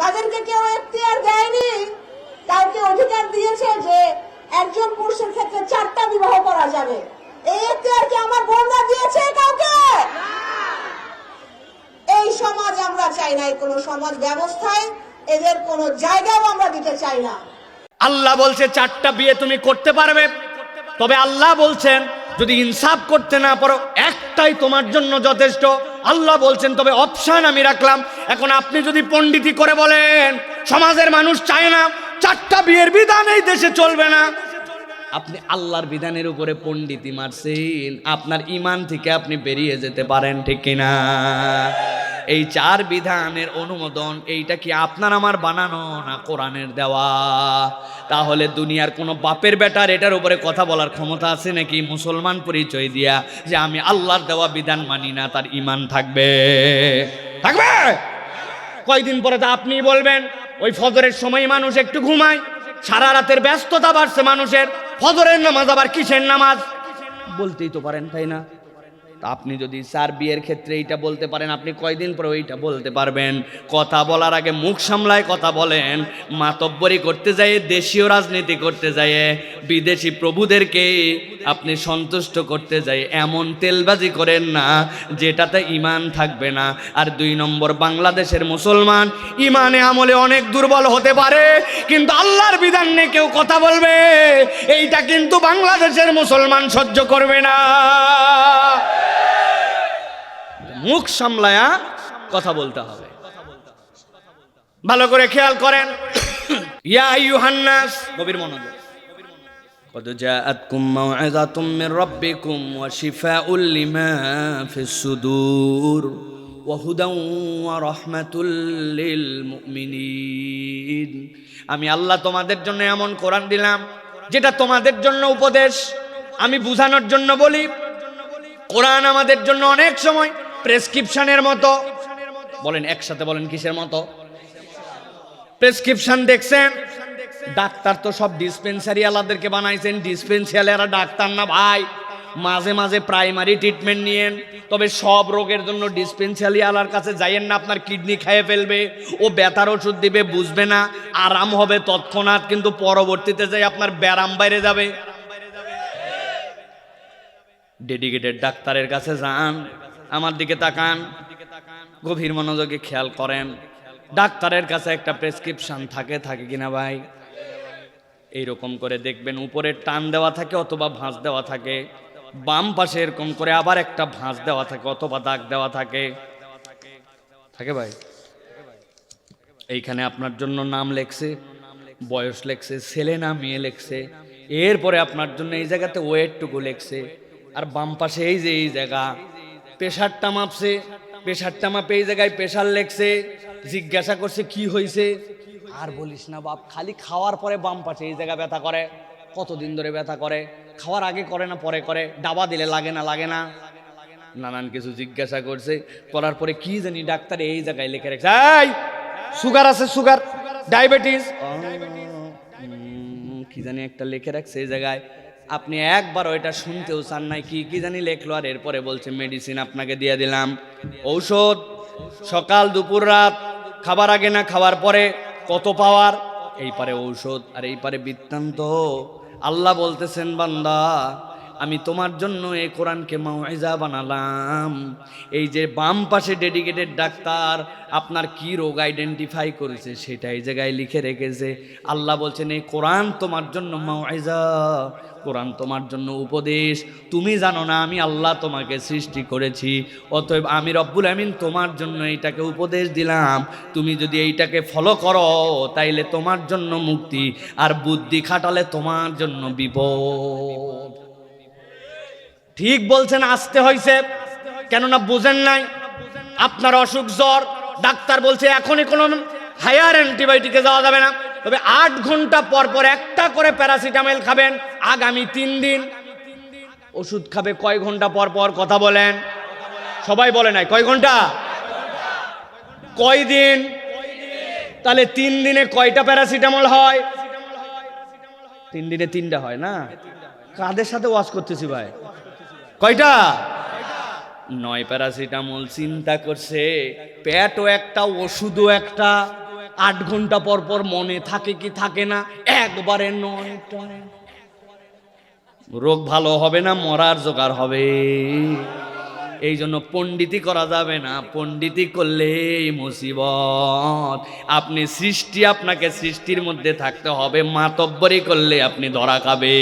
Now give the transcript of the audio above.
তাদেরকে কেউ এখতিয়ার দেয়নি। কাউকে অধিকার দিয়েছে যে একজন পুরুষের ক্ষেত্রে চারটা বিবাহ করা যাবে। এই এখতিয়ার কি আমার বোনরা দিয়েছে কাউকে? এই সমাজ আমরা চাই না কোনো সমাজ ব্যবস্থায়, এদের কোনো জায়গাও আমরা দিতে চাই না। আল্লাহ বলছে, চারটা বিয়ে তুমি করতে পারবে। তবে আল্লাহ বলছেন যদি ইনসাফ করতে না পারো, একটাই তোমার জন্য যথেষ্ট। আল্লাহ বলছেন, তবে অপশান আমি রাখলাম। এখন আপনি যদি পণ্ডিতি করে বলেন, সমাজের মানুষ চায় না, চারটা বিয়ের বিধান এই দেশে চলবে না। আপনি আল্লাহর বিধানের উপরে পণ্ডিতি মারছেন, আপনার ইমান থেকে আপনি বেরিয়ে যেতে পারেন, ঠিক কিনা? এই চার বিধানের অনুমোদন, এইটা কি আপনার আমার বানানো না কোরআনের দেওয়া? তাহলে দুনিয়ার কোনো বাপের বেটার এটার উপরে কথা বলার ক্ষমতা আছে নাকি? মুসলমান পরিচয় দিয়া যে আমি আল্লাহর দেওয়া বিধান মানি না, তার ইমান থাকবে। থাকবে? কয়দিন পরে তো আপনি বলবেন, ওই ফজরের সময় মানুষ একটু ঘুমায়, সারা রাতের ব্যস্ততা বাড়ছে মানুষের, ফজরের নামাজ আবার কিসের নামাজ? বলতেই তো পারেন, তাই না? আপনি যদি স্যার বিয়ের ক্ষেত্রে এইটা বলতে পারেন, আপনি কয়দিন পরে ওইটা বলতে পারবেন? কথা বলার আগে মুখ সামলায় কথা বলেন, মাতব্বরি করতে যায় দেশীয় রাজনীতি করতে যায় বিদেশি প্রভুদেরকে আপনি সন্তুষ্ট করতে যায় এমন তেলবাজি করেন না, যেটাতে ইমান থাকবে না। আর দুই নম্বর, বাংলাদেশের মুসলমান ইমানে আমলে অনেক দুর্বল হতে পারে, কিন্তু আল্লাহর বিধান নিয়ে কেউ কথা বলবে, এইটা কিন্তু বাংলাদেশের মুসলমান সহ্য করবে না। মুখ সামলায়া কথা বলতে হবে ভালো করে খেয়াল করেন ইয়া আইয়ুহান্নাস গভীর মনোযোগ قد جاءتكم موعظة من ربكم وشفاء لما في الصدور وهدى ورحمة للمؤمنين আমি আল্লাহ তোমাদের জন্য এমন কোরআন দিলাম যেটা তোমাদের জন্য উপদেশ আমি বুঝানোর জন্য বলি কোরআন আমাদের জন্য অনেক সময় প্রেসক্রিপশনের মতো। বলেন একসাথে বলেন কিসের মতো? প্রেসক্রিপশন দেখছেন? ডাক্তার তো সব ডিসপেন্সারি আলাদেরকে বানাইছেন। ডিসপেন্সারি এরা ডাক্তার না ভাই। মাঝে মাঝে প্রাইমারি ট্রিটমেন্ট নিয়েন। তবে সব রোগের জন্য ডিসপেন্সারি আলার কাছে যাইয়েন না, আপনার কিডনি খেয়ে ফেলবে। ও ব্যথার ওষুধ দিবে, বুঝবে না। আরাম হবে তৎক্ষণাৎ, কিন্তু পরবর্তীতে যাই আপনার ব্যারাম বাইরে যাবে। ডেডিকেটেড ডাক্তারের কাছে যান। আমার দিকে তাকান। গভীর মনোযোগে খেয়াল করেন। ডাক্তারের কাছে একটা প্রেসক্রিপশন থাকে থাকে কিনা ভাই? এইরকম করে দেখবেন, উপরে টান দেওয়া থাকে অথবা ভাঁজ দেওয়া থাকে। বাম পাশে এরকম করে আবার একটা ভাঁজ দেওয়া থাকে অথবা দাগ দেওয়া থাকে। থাকে ভাই? এইখানে আপনার জন্য নাম লেখছে, বয়স লেখছে, ছেলে না মেয়ে লেখছে। এরপরে আপনার জন্য এই জায়গাতে ওয়েটটুকু লেখছে। আর বাম পাশে এই যে এই জায়গা প্রেশারটা মাপছে, প্রেশারটা মাপে এই জায়গায় প্রেশার লেখছে জিজ্ঞাসা করছে কি হয়েছে আর বলিস না বাপ, খালি খাওয়ার পরে বাম পাশে এই জায়গা ব্যথা করে, কতদিন ধরে ব্যথা করে, খাওয়ার আগে করে না পরে করে ডাবা দিলে লাগে না লাগে না। নানান কিছু জিজ্ঞাসা করছে, করার পরে কি জানি ডাক্তার এই জায়গায় লিখে রেখেছে সুগার আছে, সুগার, ডায়াবেটিস। কি জানি একটা লিখে রাখছে এই জায়গায় আপনি একবার ওইটা শুনতেও চান নাই, কি কি জানি লেখলো, আর এরপরে বলছে মেডিসিন আপনাকে দিয়ে দিলাম। ঔষধ, সকাল, দুপুর, রাত, খাবার আগে না খাওয়ার পরে কত পাওয়ার? এই পারে ঔষধ, আর এই পারে বৃত্তান্ত। আল্লাহ বলতেছেন, বান্দা আমি তোমার জন্য এই কোরআনকে মাওয়াইজা বানালাম। এই যে বাম পাশে ডেডিকেটেড ডাক্তার আপনার কি রোগ আইডেন্টিফাই করেছে সেটা এই জায়গায় লিখে রেখেছে। আল্লাহ বলছেন, এই কোরআন তোমার জন্য মাওয়াইজা কোরআন তোমার জন্য উপদেশ। তুমি জানো না, আমি আল্লাহ তোমাকে সৃষ্টি করেছি। অতএব আমি রব্বুল আমিন তোমার জন্য এইটাকে উপদেশ দিলাম। তুমি যদি এইটাকে ফলো করো, তাইলে তোমার জন্য মুক্তি। আর বুদ্ধি খাটালে তোমার জন্য বিপদ। ঠিক বলছেন, আসতে হয়েছে কেননা বোঝেন নাই, আপনার অসুখ জ্বর, ডাক্তার বলছে এখনই কোনো হায়ার অ্যান্টিবায়োটিকে যাওয়া যাবে না। তবে আট ঘণ্টা পর পর একটা করে প্যারাসিটামল খাবেন, আগামী তিন দিন। ওষুধ খাবে কয় ঘণ্টা পর পর কথা বলেন। সবাই বলে নাই, কয় ঘণ্টা? কয় দিন? তাহলে তিন দিনে কয়টা প্যারাসিটামল হয়? তিন দিনে তিনটা হয় না? কাদের সাথে ওয়াশ করতেছি ভাই? কয়টা? নয় প্যারাসিটামল চিন্তা করছে, পেটও একটা, ওষুধও একটা, আট ঘণ্টা পর পর মনে থাকে কি থাকে না, একবারে নয় রোগ ভালো হবে না, মরার জোগাড় হবে। এই জন্য পণ্ডিতি করা যাবে না পণ্ডিতি করলে মুসিবত। আপনি সৃষ্টি, আপনাকে সৃষ্টির মধ্যে থাকতে হবে মাতব্বরি করলে আপনি ধরা খাবে